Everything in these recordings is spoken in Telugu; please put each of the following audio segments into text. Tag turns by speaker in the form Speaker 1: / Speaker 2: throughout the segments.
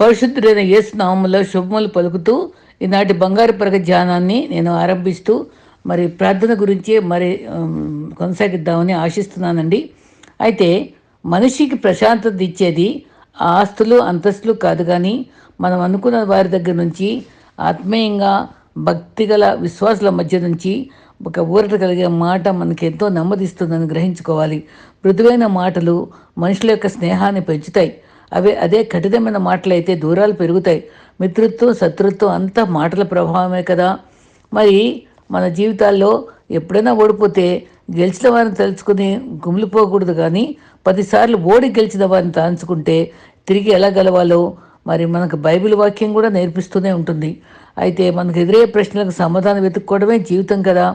Speaker 1: పరిశుద్ధుడైన యేసు నామంలో శుభములు పలుకుతూ ఈనాటి బంగారు పరగ ధ్యానాన్ని నేను ఆరంభిస్తూ మరి ప్రార్థన గురించి మరి కొనసాగిద్దామని ఆశిస్తున్నానండి. అయితే మనిషికి ప్రశాంతత ఇచ్చేది ఆ ఆస్తులు అంతస్తులు కాదు కానీ మనం అనుకున్న వారి దగ్గర నుంచి ఆత్మీయంగా భక్తిగల విశ్వాసుల మధ్య నుంచి ఒక ఊరట కలిగే మాట మనకి ఎంతో నెమ్మదిస్తుందని గ్రహించుకోవాలి. మృదువైన మాటలు మనుషుల యొక్క స్నేహాన్ని పెంచుతాయి. అవే అదే కఠినమైన మాటలైతే దూరాలు పెరుగుతాయి. మిత్రుత్వం శత్రుత్వం అంతా మాటల ప్రభావమే కదా. మరి మన జీవితాల్లో ఎప్పుడైనా ఓడిపోతే గెలిచిన వారిని తలుచుకుని గుమిలిపోకూడదు కానీ పదిసార్లు ఓడి గెలిచిన వారిని తలుచుకుంటే తిరిగి ఎలా గెలవాలో మరి మనకు బైబిల్ వాక్యం కూడా నేర్పిస్తూనే ఉంటుంది. అయితే మనకు ఎదురయ్యే ప్రశ్నలకు సమాధానం వెతుక్కోవడమే జీవితం కదా.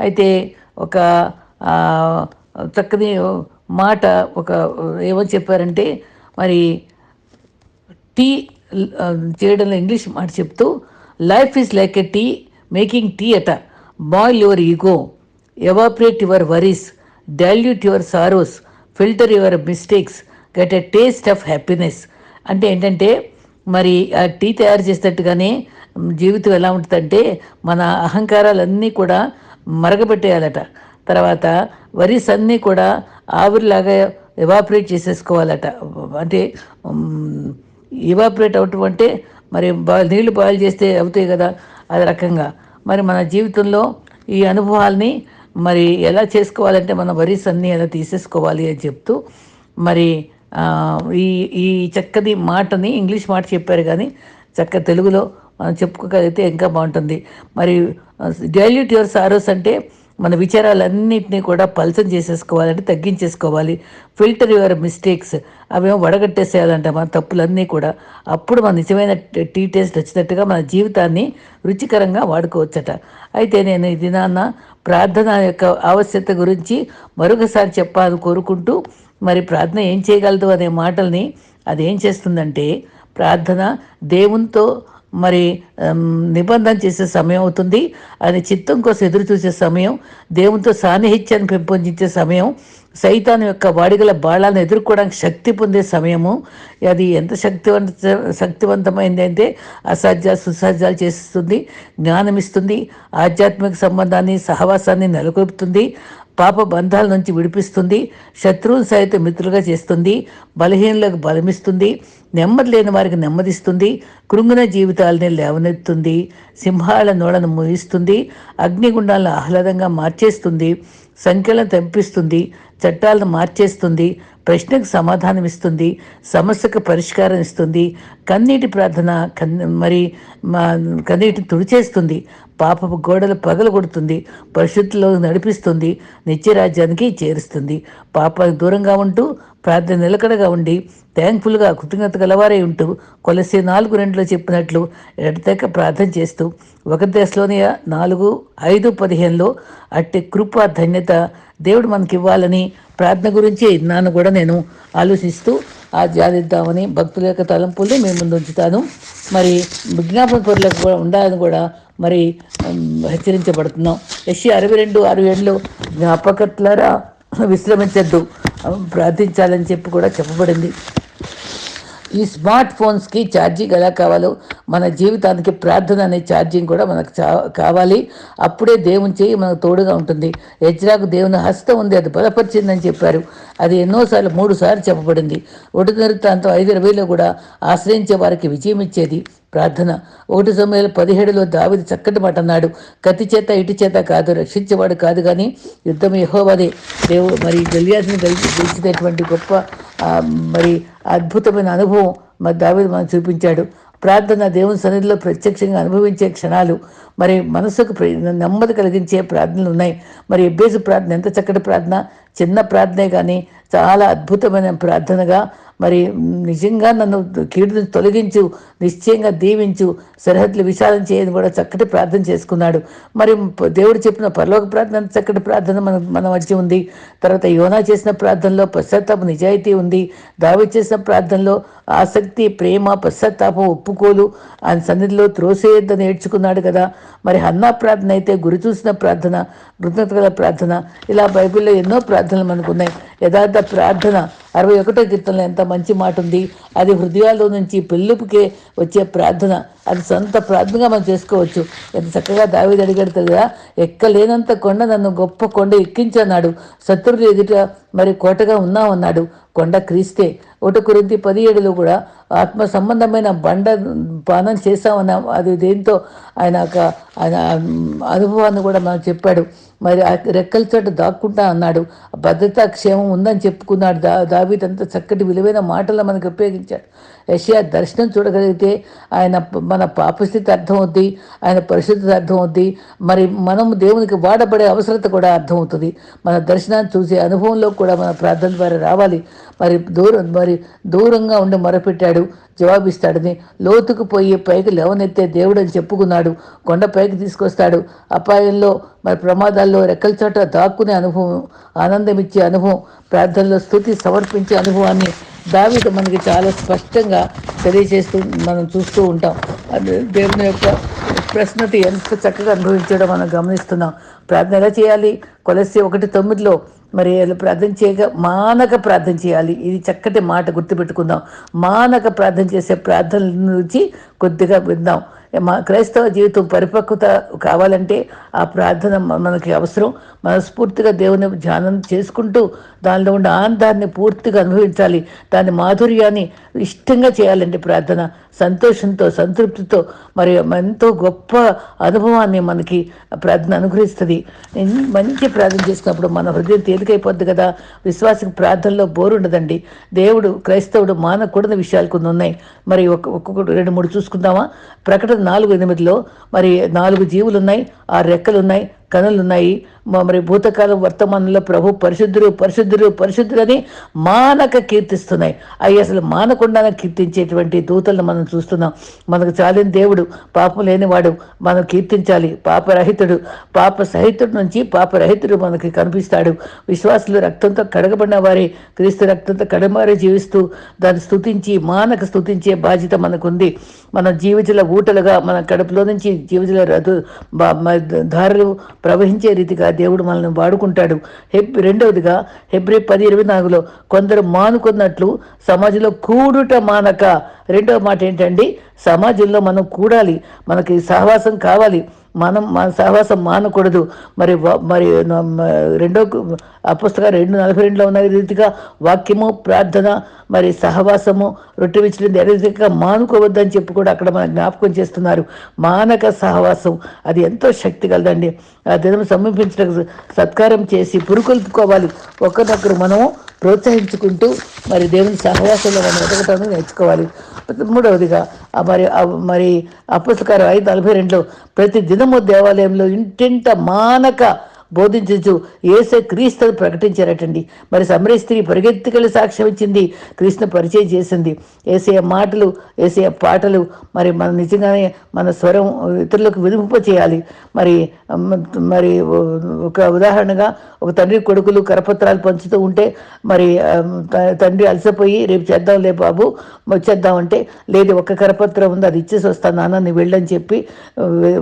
Speaker 1: అయితే ఒక చక్కని మాట ఒక ఏమని చెప్పారంటే మరి టీ చేయడంలో ఇంగ్లీష్ మాట చెప్తూ life is like a tea making tea అట boil your ego evaporate your worries dilute your sorrows filter your mistakes get a taste of happiness అంటే ఏంటంటే మరి ఆ టీ తయారు చేసేటట్టుగానే జీవితం ఎలా ఉంటుందంటే మన అహంకారాలన్నీ కూడా మరగబెట్టేయాలట. తర్వాత వరీస్ అన్నీ కూడా ఆవిరిలాగా ఎవాపరేట్ చేసేసుకోవాలట. అంటే ఇవాపరేట్ అవటం అంటే మరి బా నీళ్ళు బాయిల్ చేస్తే అవుతాయి కదా అది రకంగా. మరి మన జీవితంలో ఈ అనుభవాల్ని మరి ఎలా చేసుకోవాలంటే మన వరీస్ అన్నీ ఎలా తీసేసుకోవాలి అని చెప్తూ మరి ఈ ఈ చక్కని మాటని ఇంగ్లీష్ మాట చెప్పారు కానీ చక్క తెలుగులో మనం చెప్పుకోగలిగితే ఇంకా బాగుంటుంది. మరి డైల్యూట్ యువర్ సారోస్ అంటే మన విచారాలన్నింటినీ కూడా పల్చం చేసేసుకోవాలంటే తగ్గించేసుకోవాలి. Filter your mistakes. అవేమో వడగట్టేసేయాలంట మన తప్పులన్నీ కూడా. అప్పుడు మన నిజమైన టీ టేస్ట్ వచ్చినట్టుగా మన జీవితాన్ని రుచికరంగా వాడుకోవచ్చట. అయితే నేను ఈ దినాన్న ప్రార్థన యొక్క ఆవశ్యకత గురించి మరొకసారి చెప్పాలని కోరుకుంటూ మరి ప్రార్థన ఏం చేయగలదు అనే మాటల్ని అది ఏం చేస్తుందంటే ప్రార్థన దేవునితో మరి నిబంధన చేసే సమయం అవుతుంది. అది చిత్తం కోసం ఎదురు చూసే సమయం దేవునితో సాన్నిహిత్యాన్ని పెంపొందించే సమయం సైతాన్ యొక్క వాడిగల బాళాలను ఎదుర్కోవడానికి శక్తి పొందే సమయము. అది ఎంత శక్తివంత శక్తివంతమైంది అంటే అసాధ్య సుసాధ్యాలు చేస్తుంది జ్ఞానం ఇస్తుంది ఆధ్యాత్మిక సంబంధాన్ని సహవాసాన్ని నెలకొల్పుతుంది. పాప బంధాల నుంచి విడిపిస్తుంది శత్రువులు సైతం మిత్రులుగా చేస్తుంది బలహీనులకు బలమిస్తుంది నెమ్మది లేని వారికి నెమ్మదిస్తుంది కృంగిన జీవితాలని లేవనెత్తుంది సింహాల నోడను మోయిస్తుంది అగ్నిగుండాలను ఆహ్లాదంగా మార్చేస్తుంది సంఖ్యలను తెంపిస్తుంది చట్టాలను మార్చేస్తుంది ప్రశ్నకు సమాధానం ఇస్తుంది సమస్యకు పరిష్కారం ఇస్తుంది కన్నీటి ప్రార్థన కన్ మరి మా కన్నీటిని తుడిచేస్తుంది పాపపు గోడలు పగలగొడుతుంది పరిశుద్ధిలో నడిపిస్తుంది నిత్యరాజ్యానికి చేరుస్తుంది. పాపానికి దూరంగా ఉంటూ ప్రార్థన నిలకడగా ఉండి థ్యాంక్ఫుల్గా కృతజ్ఞత గలవారై ఉంటూ కొలసి నాలుగు రెండులో చెప్పినట్లు ఎడతెక్క ప్రార్థన చేస్తూ ఒక దశలోని నాలుగు ఐదు పదిహేనులో అట్టి కృప ధన్యత దేవుడు మనకి ఇవ్వాలని ప్రార్థన గురించి నాన్న కూడా నేను ఆలోచిస్తూ ఆ ధ్యానిద్దామని భక్తుల యొక్క తలంపుల్ని మేము ముందు ఉంచుతాను. మరి విజ్ఞాపన పరులకు కూడా ఉండాలని కూడా మరి హెచ్చరించబడుతున్నాం. ఎస్సీ అరవై రెండు అరవై ఏళ్ళు జ్ఞాపకట్లరా విశ్రమించద్దు. ప్రార్థించాలని చెప్పి కూడా చెప్పబడింది. ఈ స్మార్ట్ ఫోన్స్కి ఛార్జింగ్ ఎలా కావాలో మన జీవితానికి ప్రార్థన అనే ఛార్జింగ్ కూడా మనకు చా- కావాలి. అప్పుడే దేవుని చేయి మనకు తోడుగా ఉంటుంది. హెజ్రాకు దేవుని హస్తం ఉంది అది బలపరిచిందని చెప్పారు. అది ఎన్నోసార్లు మూడు సార్లు చెప్పబడింది. ఒకటి నిరుత్తాంతం ఐదు ఇరవైలో కూడా ఆశ్రయించే వారికి విజయం ఇచ్చేది ప్రార్థన. ఒకటి సమయంలో పదిహేడులో దావిది చక్కటి మాట అన్నాడు. కత్తి చేత ఇటు చేత కాదు రక్షించేవాడు కాదు కానీ యుద్ధం యెహోవాదే. దేవుడు మరి గలియాసిని గెలిచినటువంటి గొప్ప మరి అద్భుతమైన అనుభవం మరి దావిది మనం చూపించాడు. ప్రార్థన దేవుని సన్నిధిలో ప్రత్యక్షంగా అనుభవించే క్షణాలు మరి మనసుకు ప్ర- నెమ్మది కలిగించే ప్రార్థనలు ఉన్నాయి. మరి ఎబ్బేసు ప్రార్థన ఎంత చక్కటి ప్రార్థన? చిన్న ప్రార్థనే కానీ చాలా అద్భుతమైన ప్రార్థనగా మరి నిజంగా నన్ను కీడు తొలగించు నిశ్చయంగా దీవించు సరిహద్దులు విశాలం చేయని కూడా చక్కటి ప్రార్థన చేసుకున్నాడు. మరి దేవుడు చెప్పిన పరలోక ప్రార్థన చక్కటి ప్రార్థన మన మన మధ్య ఉంది. తర్వాత యోనా చేసిన ప్రార్థనలో పశ్చాత్తాపం నిజాయితీ ఉంది. దావి చేసిన ప్రార్థనలో ఆసక్తి ప్రేమ పశ్చాత్తాపం ఒప్పుకోలు. ఆయన సన్నిధిలో త్రోసేయద్ద నేర్చుకున్నాడు కదా. మరి హన్నా ప్రార్థన అయితే గురి చూసిన ప్రార్థన కృతజ్ఞత గల ప్రార్థన. ఇలా బైబిల్లో ఎన్నో ప్రార్థనలు మనకు ఉన్నాయి. యథార్థ ప్రార్థన. అరవై ఒకటో కీర్తనలో ఎంత మంచి మాట ఉంది. అది హృదయాల్లో నుంచి పెళ్ళిపుకే వచ్చే ప్రార్థన. అది సొంత ప్రార్థనగా మనం చేసుకోవచ్చు. ఎంత చక్కగా దావేది అడిగాడు కదా ఎక్కలేనంత కొండ నన్ను గొప్ప కొండ ఎక్కించన్నాడు. శత్రువులు ఎదుట మరి కోటగా ఉన్నామన్నాడు కొండ క్రీస్తే. ఒకటి కురింతి పదిహేడులో కూడా ఆత్మ సంబంధమైన బండ పానం చేశామన్న అది దేంతో ఆయన ఒక ఆయన అనుభవాన్ని కూడా మనం చెప్పాడు. మరి రెక్కల చోట దాక్కుంటా అన్నాడు. భద్రతా క్షేమం ఉందని చెప్పుకున్నాడు దా దావీదంత చక్కటి విలువైన మాటలు మనకు ఉపయోగించాడు. యషియా దర్శనం చూడగలిగితే ఆయన మన పాపస్థితి అర్థమవుద్ది ఆయన పరిశుద్ధత అర్థమవుద్ది. మరి మనం దేవునికి వాడబడే అవసరత కూడా అర్థమవుతుంది. మన దర్శనాన్ని చూసే అనుభవంలో కూడా మన ప్రార్థన ద్వారా రావాలి. మరి దూరం మరి దూరంగా ఉండి మొరపెట్టాడు జవాబిస్తాడని. లోతుకు పోయి పైకి లేవనెత్తే దేవుడు అని చెప్పుకున్నాడు. కొండ పైకి తీసుకొస్తాడు. అపాయంలో మరి ప్రమాదాల్లో రెక్కల చోట దాక్కునే అనుభవం ఆనందం ఇచ్చే అనుభవం ప్రార్థనలో స్థుతి సమర్పించే అనుభవాన్ని దావిత మనకి చాలా స్పష్టంగా తెలియజేస్తూ మనం చూస్తూ ఉంటాం. దేవుని యొక్క ప్రశ్నతి ఎంత చక్కగా అనుభవించడం మనం గమనిస్తున్నాం. ప్రార్థన ఎలా చేయాలి? కొలసి ఒకటి తొమ్మిదిలో మరి వాళ్ళు ప్రార్థన చేయగా మానక ప్రార్థన చేయాలి. ఇది చక్కటి మాట గుర్తుపెట్టుకుందాం. మానక ప్రార్థన చేసే ప్రార్థన నుంచి కొద్దిగా విందాం. మా క్రైస్తవ జీవితం పరిపక్వత కావాలంటే ఆ ప్రార్థన మనకి అవసరం. మనస్ఫూర్తిగా దేవుని ధ్యానం చేసుకుంటూ దానిలో ఉన్న ఆనందాన్ని పూర్తిగా అనుభవించాలి. దాని మాధుర్యాన్ని ఇష్టంగా చేయాలండి ప్రార్థన. సంతోషంతో సంతృప్తితో మరి ఎంతో గొప్ప అనుభవాన్ని మనకి ప్రార్థన అనుగ్రహిస్తుంది. మంచి ప్రార్థన చేసినప్పుడు మన హృదయం తేలికైపోద్ది కదా. విశ్వాసం ప్రార్థనలో బోరు ఉండదండి దేవుడు క్రైస్తవుడు మానకూడని విషయాలు కొన్ని ఉన్నాయి. మరి ఒక్కొక్క ఒక్కొక్కటి రెండు మూడు చూసుకుందామా? ప్రకటన నాలుగు ఎనిమిదిలో మరి నాలుగు జీవులు ఉన్నాయి ఆ రెక్కలు ఉన్నాయి కనులున్నాయి. మరి భూతకాలం వర్తమానంలో ప్రభు పరిశుద్ధుడు పరిశుద్ధుడు పరిశుద్ధుడని మానక కీర్తిస్తున్నాయి. అవి అసలు మానకుండా కీర్తించేటువంటి దూతలను మనం చూస్తున్నాం. మనకు చాలిన దేవుడు పాపం లేనివాడు మనం కీర్తించాలి. పాపరహితుడు పాప సహితుడు నుంచి పాపరహితుడు మనకి కనిపిస్తాడు. విశ్వాసులు రక్తంతో కడగబడిన వారే క్రీస్తు రక్తంతో కడమారి జీవిస్తూ దాన్ని స్థుతించి మానక స్థుతించే బాధ్యత మనకుంది. మన జీవితల ఊటలుగా మన కడుపులో నుంచి జీవితుల రథు ధారలు ప్రవహించే రీతిగా దేవుడు మనల్ని వాడుకుంటాడు. హెబ్ రెండవదిగా హెబ్రి పది ఇరవై నాలుగులో కొందరు మానుకున్నట్లు సమాజంలో కూడుట మానక. రెండవ మాట ఏంటండి సమాజంలో మనం కూడాలి. మనకి సహవాసం కావాలి. మనం మన సహవాసం మానకూడదు. మరి మరి రెండో కు- ఆ పుస్తకం రెండు నలభై రెండులో ఉన్న రీతిగా వాక్యము ప్రార్థన మరి సహవాసము రొట్టె విచ్చినది అదే రీతిగా మానుకోవద్దని చెప్పి కూడా అక్కడ మన జ్ఞాపకం చేస్తున్నారు. మానక సహవాసం అది ఎంతో శక్తి కలదండి. ఆ దినం సమీపించిన సత్కారం చేసి పురుకొల్పుకోవాలి. ఒకరినొకరు మనము ప్రోత్సహించుకుంటూ మరి దేవుని సహవాసంలో మనం ఎదగటాన్ని నేర్చుకోవాలి. మూడవదిగా మరి మరి అపుస్తకారం ఐదు నలభై రెండులో ప్రతి దినం దినము దేవాలయంలో ఇంటింట మానక బోధించు ఏసే క్రీస్తు ప్రకటించారటండి. మరి సమరీ స్త్రీ పరిగెత్తుకెళ్ళి సాక్ష్యం ఇచ్చింది క్రీస్తుని పరిచయం చేసింది. ఏసే మాటలు ఏసే పాటలు మరి మన నిజంగానే మన స్వరం ఇతరులకు వినింప చేయాలి. మరి మరి ఒక ఉదాహరణగా ఒక తండ్రి కొడుకులు కరపత్రాలు పంచుతూ ఉంటే మరి త- తండ్రి అలసిపోయి రేపు చేద్దాంలే బాబు వచ్చేద్దామంటే లేదు ఒక కరపత్రం ఉంది అది ఇచ్చేసి వస్తాను నాన్న నువ్వు వెళ్ళని చెప్పి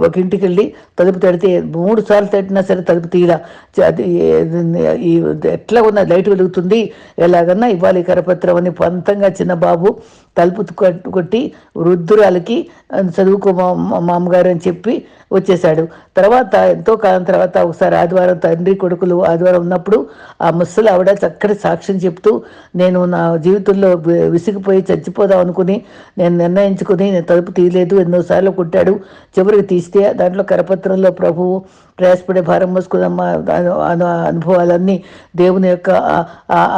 Speaker 1: ఒక ఇంటికి వెళ్ళి తలుపు తడితే మూడు సార్లు తట్టినా సరే తలుపు అది ఈ ఎట్లా ఉన్న లైట్ వెలుగుతుంది. ఎలాగన్నా ఇవ్వాలి కరపత్రం అని పంతంగా చిన్న బాబు తలుపు కొట్టి వృద్ధురాలకి చదువుకో మా- మామగారు అని చెప్పి వచ్చేసాడు తర్వాత ఎంతో కాలం తర్వాత ఒకసారి ఆదివారం తండ్రి కొడుకులు ఆదివారం ఉన్నప్పుడు ఆ ముసలి ఆవిడ చక్కటి సాక్ష్యం చెప్తూ నేను నా జీవితంలో వి- విసిగిపోయి చచ్చిపోదాం అనుకుని నేను నిర్ణయించుకుని నేను తలుపు తీయలేదు. ఎన్నోసార్లు కొట్టాడు. చివరికి తీస్తే దాంట్లో కరపత్రంలో ప్రభువు ప్రయాసపడే భారం మోసుకున్న అనుభవాలన్నీ దేవుని యొక్క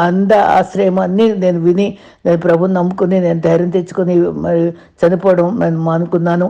Speaker 1: అంద ఆశ్రయం అన్నీ నేను విని నేను ప్రభుని నమ్ముకుని నేను ధైర్యం తెచ్చుకొని మరి చనిపోవడం నేను మానుకున్నాను.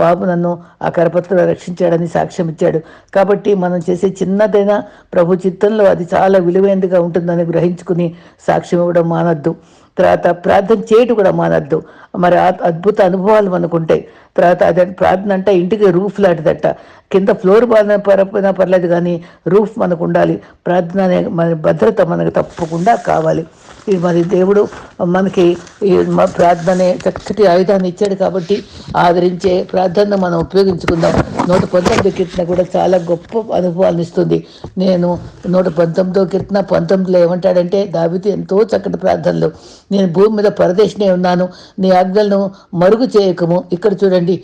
Speaker 1: బాబు నన్ను ఆ కరపత్రం రక్షించాడని సాక్ష్యం ఇచ్చాడు. కాబట్టి మనం చేసే చిన్నదైనా ప్రభు చిత్తంలో అది చాలా విలువైనదిగా ఉంటుందని గ్రహించుకుని సాక్ష్యం ఇవ్వడం మానద్దు. తర్వాత ప్రార్థన చేయటం కూడా మానద్దు. మరి అద్భుత అనుభవాలు మనకు ఉంటాయి తర్వాత అదే ప్రార్థన అంటే ఇంటికి రూఫ్ లాంటిదట. కింద ఫ్లోర్ బాగా పరపోయినా పర్లేదు కానీ రూఫ్ మనకు ఉండాలి. ప్రార్థన అనే మన భద్రత మనకు తప్పకుండా కావాలి. ఈ మరి దేవుడు మనకి ఈ మ- ప్రార్థనే చక్కటి ఆయుధాన్ని ఇచ్చాడు కాబట్టి ఆదరించే ప్రార్థనను మనం ఉపయోగించుకుందాం. నూట పంతొమ్మిది కీర్తన కూడా చాలా గొప్ప అనుభవాలను ఇస్తుంది. నేను నూట పంతొమ్మిదో కీర్తన పంతొమ్మిదిలో ఏమంటాడంటే దావిది ఎంతో చక్కటి ప్రార్థనలు. నేను భూమి మీద పరదేశనే ఉన్నాను. నీ ఆజ్ఞలను మరుగు చేయకము. ఇక్కడ చూడండి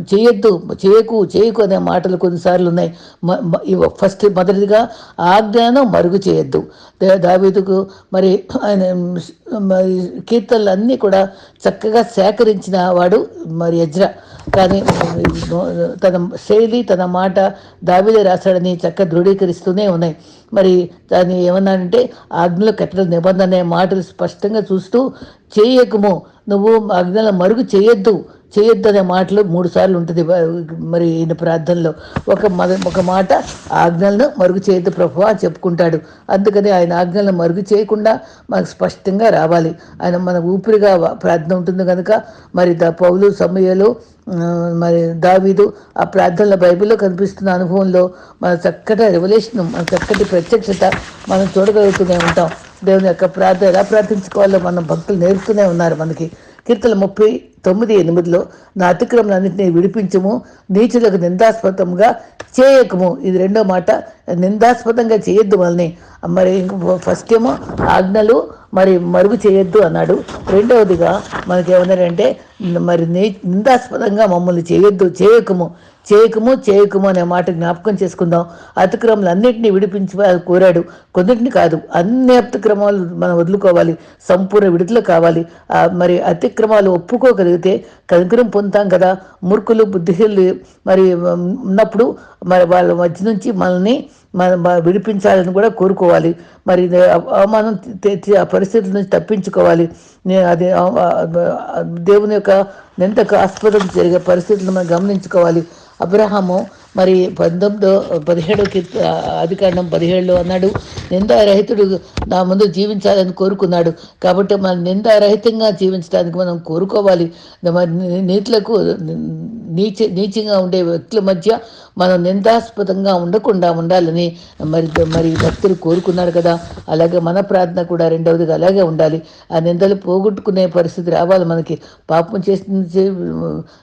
Speaker 1: చేయొద్దు చేయకు చేయకు అనే మాటలు కొన్నిసార్లు ఉన్నాయి. మ- ఫస్ట్ మొదటిదిగా ఆజ్ఞను మరుగు చేయొద్దు. దే- దావీదుకు మరి ఆయన మరి కీర్తనలు అన్నీ కూడా చక్కగా సేకరించిన వాడు మరి యజ్ర. కానీ తన శైలి తన మాట దావిలే రాశాడని చక్క దృఢీకరిస్తూనే ఉన్నాయి. మరి దాన్ని ఏమన్నానంటే ఆజ్ఞలు కట్టిన నిబంధన అనే మాటలు స్పష్టంగా చూస్తూ చేయకము. నువ్వు ఆజ్ఞల మరుగు చేయొద్దు. చేయొద్దనే మాటలు మూడు సార్లు ఉంటుంది మరి ఈయన ప్రార్థనలో. ఒక మద ఒక మాట ఆజ్ఞలను మరుగు చేయొద్దు ప్రభు అని చెప్పుకుంటాడు. అందుకని ఆయన ఆజ్ఞలను మరుగు చేయకుండా మనకు స్పష్టంగా రావాలి. ఆయన మన ఊపిరిగా ప్రార్థన ఉంటుంది కనుక మరి ద పౌలు సమయాలు మరి దావీదు ఆ ప్రార్థనల బైబిల్లో కనిపిస్తున్న అనుభవంలో మన చక్కటి రెవల్యూషన్ మన చక్కటి ప్రత్యక్షత మనం చూడగలుగుతూనే ఉంటాం. దేవుని యొక్క ప్రార్థన ఎలా ప్రార్థించుకోవాలో మన భక్తులు నేర్పుతూనే ఉన్నారు మనకి. కీర్తన ముప్పై తొమ్మిది ఎనిమిదిలో నా అతిక్రమలన్నింటినీ విడిపించము నీచులకు నిందాస్పదంగా చేయకము. ఇది రెండో మాట. నిందాస్పదంగా చేయొద్దు వాళ్ళని మరి ఫస్ట్ ఏమో ఆజ్ఞలు మరి మరుగు చేయొద్దు అన్నాడు. రెండవదిగా మనకి ఏమన్నారంటే మరి నీ నిందాస్పదంగా మమ్మల్ని చేయొద్దు చేయకము. చేయకము చేయకము అనే మాట జ్ఞాపకం చేసుకుందాం. అతిక్రమలు అన్నింటినీ విడిపించి కోరాడు. కొన్నింటిని కాదు అన్ని అతిక్రమాలు మనం వదులుకోవాలి. సంపూర్ణ విడుదల కావాలి. మరి అతిక్రమాలు ఒప్పుకోగలిగితే కనుకరం పొందుతాం కదా. మూర్ఖులు బుద్ధిహీనులు మరి ఉన్నప్పుడు మరి వాళ్ళ మధ్య నుంచి మనల్ని మనం విడిపించాలని కూడా కోరుకోవాలి. మరి అవమానం ఆ పరిస్థితుల నుంచి తప్పించుకోవాలి. అది దేవుని యొక్క నిందకు ఆస్పదం జరిగే పరిస్థితులను మనం గమనించుకోవాలి. అబ్రహాము మరి పంతొమ్మిదో పదిహేడో కీర్త అధికారం పదిహేడులో అన్నాడు నిందారహితుడు నా ముందు జీవించాలని కోరుకున్నాడు. కాబట్టి మనం నిందారహితంగా జీవించడానికి మనం కోరుకోవాలి. మరి నీతులకు నీచ నీచంగా ఉండే వ్యక్తుల మధ్య మనం నిందాస్పదంగా ఉండకుండా ఉండాలని మరి మరి భక్తులు కోరుకున్నారు కదా. అలాగే మన ప్రార్థన కూడా రెండవదిగా అలాగే ఉండాలి. ఆ నిందలు పోగొట్టుకునే పరిస్థితి రావాలి మనకి. పాపం చేసిన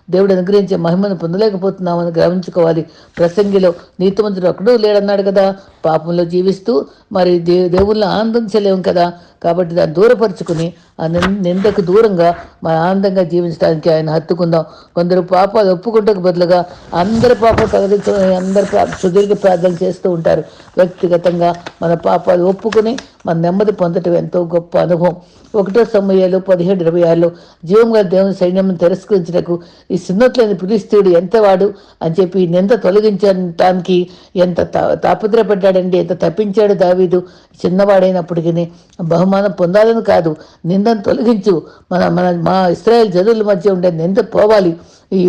Speaker 1: దేవుడు అనుగ్రహించే మహిమను పొందలేకపోతున్నామని గ్రహించుకోవాలి. ప్రసంగిలో నీతిమంతుడు ఒక్కడూ లేడన్నాడు కదా. పాపంలో జీవిస్తూ మరి దే దేవుళ్ళని ఆనందించలేము కదా. కాబట్టి దాన్ని దూరపరుచుకుని ఆ నిందకు దూరంగా మన ఆనందంగా జీవించడానికి ఆయన హత్తుకుందాం. కొందరు పాపాలు ఒప్పుకుంటకు బదులుగా అందరి పాపాలు తొలగించమని అందరు సుదీర్ఘ ప్రార్థన చేస్తూ ఉంటారు. వ్యక్తిగతంగా మన పాపాలు ఒప్పుకొని మన నెమ్మది పొందటం ఎంతో గొప్ప అనుభవం. ఒకటో సమయాలు పదిహేడు ఇరవై ఆరులో జీవంగా దేవుని సైన్యం తిరస్కరించటకు ఈ సున్నతులని పిలిస్తుడు ఎంతవాడు అని చెప్పి నింద తొలగించడానికి ఎంత తా- తాపత్రపడ్డాడండి ఎంత తప్పించాడు దావీదు? చిన్నవాడైనప్పటికీ బహుమానం పొందాలని కాదు నిందను తొలగించు. మన మన మా ఇస్రాయల్ జనుల మధ్య ఉండే నింద పోవాలి. ఈ ఈ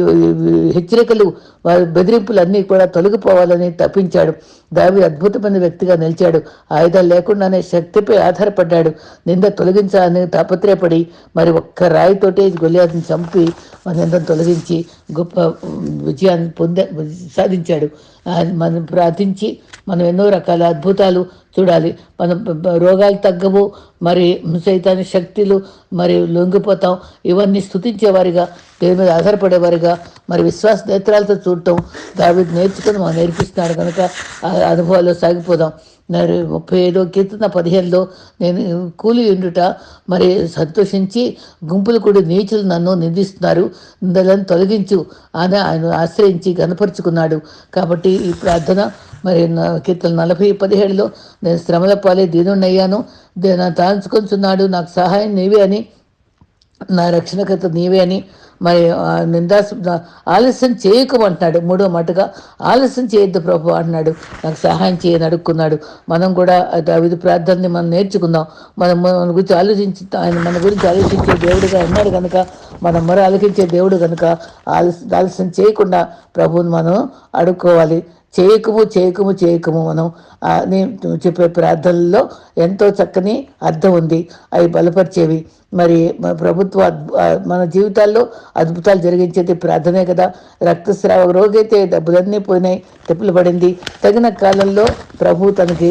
Speaker 1: హెచ్చరికలు వారి బెదిరింపులు అన్నీ కూడా తొలగిపోవాలని తప్పించాడు. దావి అద్భుతమైన వ్యక్తిగా నిలిచాడు. ఆయుధాలు లేకుండానే శక్తిపై ఆధారపడ్డాడు. నింద తొలగించాలని తాపత్రయపడి మరి ఒక్క రాయితోటే గొలియాతని చంపి మన తొలగించి గొప్ప విజయాన్ని పొందే సాధించాడు. మనం ప్రార్థించి మనం ఎన్నో రకాల అద్భుతాలు చూడాలి. మనం రోగాలు తగ్గవు మరి సైతాన్ని శక్తులు మరి లొంగిపోతాం. ఇవన్నీ స్థుతించేవారిగా దేని మీద ఆధారపడేవారిగా మరి విశ్వాస నేత్రాలతో చూడటం దావి నేర్చుకుని మనం నేర్పిస్తున్నాడు. కనుక ఆ అనుభవాల్లో సాగిపోదాం. ముప్పై ఐదో కీర్తన పదిహేనులో నేను కూలి ఉండుట మరి సంతోషించి గుంపులు కూడా నీచులు నన్ను నిందిస్తున్నారు. నిందలను తొలగించు అని ఆయన ఆశ్రయించి గనపరుచుకున్నాడు కాబట్టి ఈ ప్రార్థన మరి నా కీర్తన నలభై పదిహేడులో నేను శ్రమల పాలే దీనున్నయ్యాను నా తాంచుకొంచున్నాడు నాకు సహాయం నీవే అని నా రక్షణకర్త నీవే అని మరి నిందాస్ ఆలస్యం చేయకమంటున్నాడు. మూడో మాటగా ఆలస్యం చేయొద్దు ప్రభు అంటున్నాడు. నాకు సహాయం చేయని అడుక్కున్నాడు. మనం కూడా విధి ప్రార్థనని మనం నేర్చుకుందాం. మనం మన గురించి ఆలోచించి ఆయన మన గురించి ఆలోచించే దేవుడుగా ఉన్నాడు కనుక మనం మరి ఆలోచించే దేవుడు కనుక ఆలస్యం ఆలస్యం చేయకుండా ప్రభువుని మనం అడుక్కోవాలి. చేయకము చేయకము చేయకము మనం చెప్పే ప్రార్థనల్లో ఎంతో చక్కని అర్థం ఉంది. అవి బలపరిచేవి. మరి మన ప్రభుత్వ మన జీవితాల్లో అద్భుతాలు జరిగించేది ప్రార్థనే కదా. రక్తస్రావ రోగైతే డబ్బులన్నీ పోయినాయి తెప్పులు పడింది. తగిన కాలంలో ప్రభు తనకి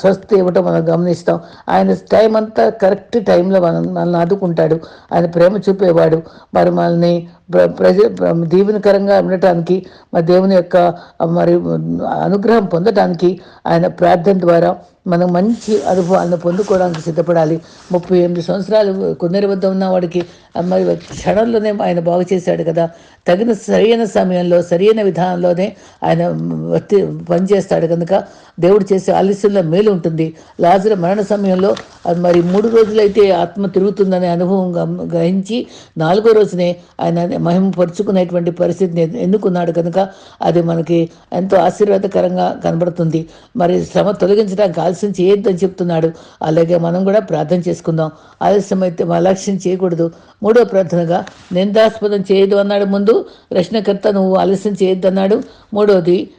Speaker 1: స్వస్థ ఇవ్వటం మనం గమనిస్తాం. ఆయన టైం అంతా కరెక్ట్ టైంలో మనం మనల్ని ఆదుకుంటాడు. ఆయన ప్రేమ చూపేవాడు. మరి మనల్ని ప్రజ దీవెనకరంగా ఉండటానికి మరి దేవుని యొక్క మరి అనుగ్రహం పొందటానికి ఆయన ప్రార్థన ద్వారా మనం మంచి అనుభవాలను పొందుకోవడానికి సిద్ధపడాలి. ముప్పై ఎనిమిది సంవత్సరాలు కొందరి వద్ద ఉన్న వాడికి అమ్మాయి మరి క్షణంలోనే ఆయన బాగు చేశాడు కదా. తగిన సరైన సమయంలో సరైన విధానంలోనే ఆయన పనిచేస్తాడు కనుక దేవుడు చేసే ఆలస్యంలో మేలు ఉంటుంది. లాజర మరణ సమయంలో అది మరి మూడు రోజులైతే ఆత్మ తిరుగుతుందనే అనుభవం గ్రహించి నాలుగో రోజునే ఆయన మహిమపరుచుకునేటువంటి పరిస్థితిని ఎన్నుకున్నాడు కనుక అది మనకి ఎంతో ఆశీర్వాదకరంగా కనబడుతుంది. మరి శ్రమ తొలగించడానికి ఆలస్యం చేయొద్దని చెప్తున్నాడు. అలాగే మనం కూడా ప్రార్థన చేసుకుందాం. ఆలస్యం అయితే అలక్ష్యం చేయకూడదు. మూడో ప్రార్థనగా నిందాస్పదం చేయదు అన్నాడు ముందు. రక్షణకర్త నువ్వు ఆలస్యం చేయొద్దు అన్నాడు మూడోది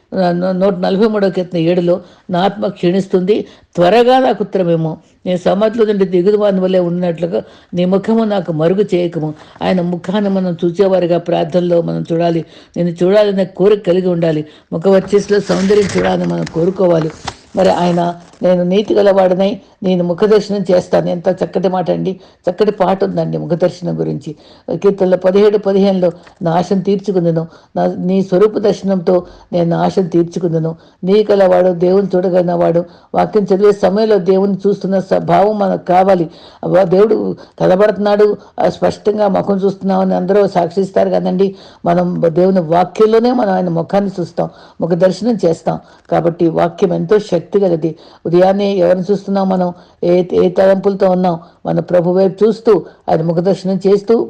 Speaker 1: నూట నలభై మూడో కీర్తన ఏడులో నా ఆత్మ క్షీణిస్తుంది. త్వరగా నాకు ఉత్తరమేమో. నేను సమాధిలో నుండి దిగుదువాని వల్లే ఉన్నట్లుగా నీ ముఖము నాకు మరుగు చేయకము. ఆయన ముఖాన్ని మనం చూసేవారుగా ప్రార్థనలో మనం చూడాలి. నేను చూడాలనే కోరిక కలిగి ఉండాలి. ముఖ వచ్చేసిలో సౌందర్యం చూడాలని మనం కోరుకోవాలి. మరి ఆయన నేను నీతి గలవాడినై నేను ముఖదర్శనం చేస్తాను. ఎంత చక్కటి మాట అండి చక్కటి పాట ఉందండి ముఖదర్శనం గురించి. కీర్తనలో పదిహేడు పదిహేనులో నా ఆశను తీర్చుకుందును. నా నీ స్వరూప దర్శనంతో నేను నా ఆశను తీర్చుకుందును. నీ గలవాడు దేవుని చూడగలిగినవాడు వాక్యం చదివే సమయంలో దేవుని చూస్తున్న భావం మనకు కావాలి. దేవుడు కనబడుతున్నాడు ఆ, స్పష్టంగా ముఖం చూస్తున్నామని అందరూ సాక్షిస్తారు కదండి. మనం దేవుని వాక్యంలోనే మనం ఆయన ముఖాన్ని చూస్తాం. ముఖ దర్శనం చేస్తాం. కాబట్టి వాక్యం ఎంతో శక్తి కలది ఉదయాన్నే ఎవరిని చూస్తున్నాం మనం? ఏ ఏ తలంపులతో ఉన్నాం? మన ప్రభు వైపు చూస్తూ ఆయన ముఖదర్శనం చేస్తూ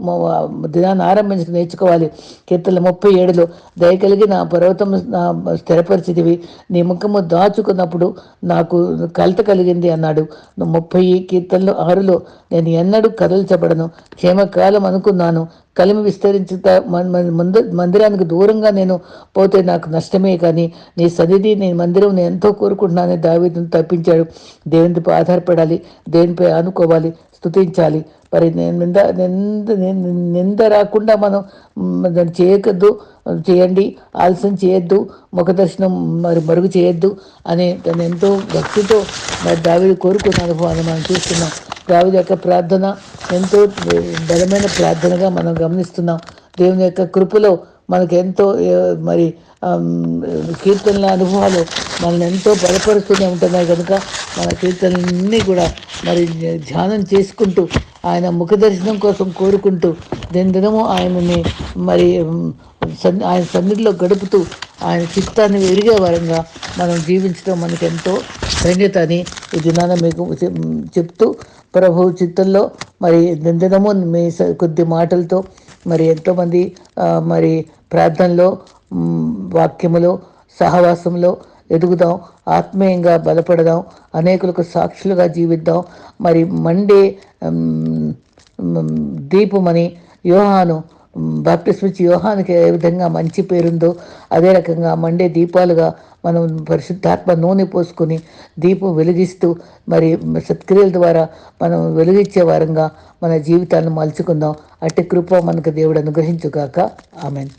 Speaker 1: దినాన్ని ఆరంభించడం నేర్చుకోవాలి. కీర్తన ముప్పై ఏడులో దయ కలిగి నా పర్వతం నా స్థిరపరిచితివి. నీ ముఖము దాచుకున్నప్పుడు నాకు కలత కలిగింది అన్నాడు. ముప్పై కీర్తనలు ఆరులో నేను ఎన్నడూ కదల్చబడను. క్షేమకాలం అనుకున్నాను. కలిమి విస్తరించుట మన- ముందు మందిరానికి దూరంగా నేను పోతే నాకు నష్టమే కానీ నీ సన్నిధి నీ మందిరం నేను ఎంతో కోరుకుంటున్నానని దావీదును తప్పించాడు. దేవునిపై ఆధారపడాలి దేవునిపై ఆనుకోవాలి స్తుతించాలి. మరి నేను నింద నింద నింద- రాకుండా మనం దాన్ని చేయకద్దు చేయండి ఆలస్యం చేయొద్దు ముఖదర్శనం మరి మరుగు చేయొద్దు అని తను ఎంతో భక్తితో మరి దావిది కోరుకున్న అనుభవాన్ని మనం చూస్తున్నాం. దావిది యొక్క ప్రార్థన ఎంతో బలమైన ప్రార్థనగా మనం గమనిస్తున్నాం. దేవుని యొక్క కృపలో మనకు ఎంతో మరి కీర్తనల అనుభవాలు మనల్ని ఎంతో బలపరుస్తూనే ఉంటున్నాయి కనుక మన కీర్తనలన్నీ కూడా మరి ధ్యానం చేసుకుంటూ ఆయన ముఖ దర్శనం కోసం కోరుకుంటూ దినదినము ఆయనని మరి ఆయన సన్నిధిలో గడుపుతూ ఆయన చిత్తాన్ని ఎరిగే వరంగా మనం జీవించడం మనకెంతో ధన్యత అని ఈ దినాన మీకు చెప్- చెప్తూ ప్రభు చిత్తంలో మరి దినదినము మీ స- కొద్ది మాటలతో మరి ఎంతోమంది మరి ప్రార్థనలో వాక్యములో సహవాసంలో ఎదుగుదాం ఆత్మీయంగా బలపడదాం అనేకులకు సాక్షులుగా జీవిద్దాం. మరి మండే దీపమని యోహాను బాప్టిస్మిచ్చి యోహానికి ఏ విధంగా మంచి పేరుందో అదే రకంగా మండే దీపాలుగా మనం పరిశుద్ధాత్మ నూనె పోసుకొని దీపం వెలిగిస్తూ మరి సత్క్రియల ద్వారా మనం వెలిగించే వారంగా మన జీవితాలను మలుచుకుందాం. అట్టి కృప మనకు దేవుడు అనుగ్రహించుగాక. ఆమెన్.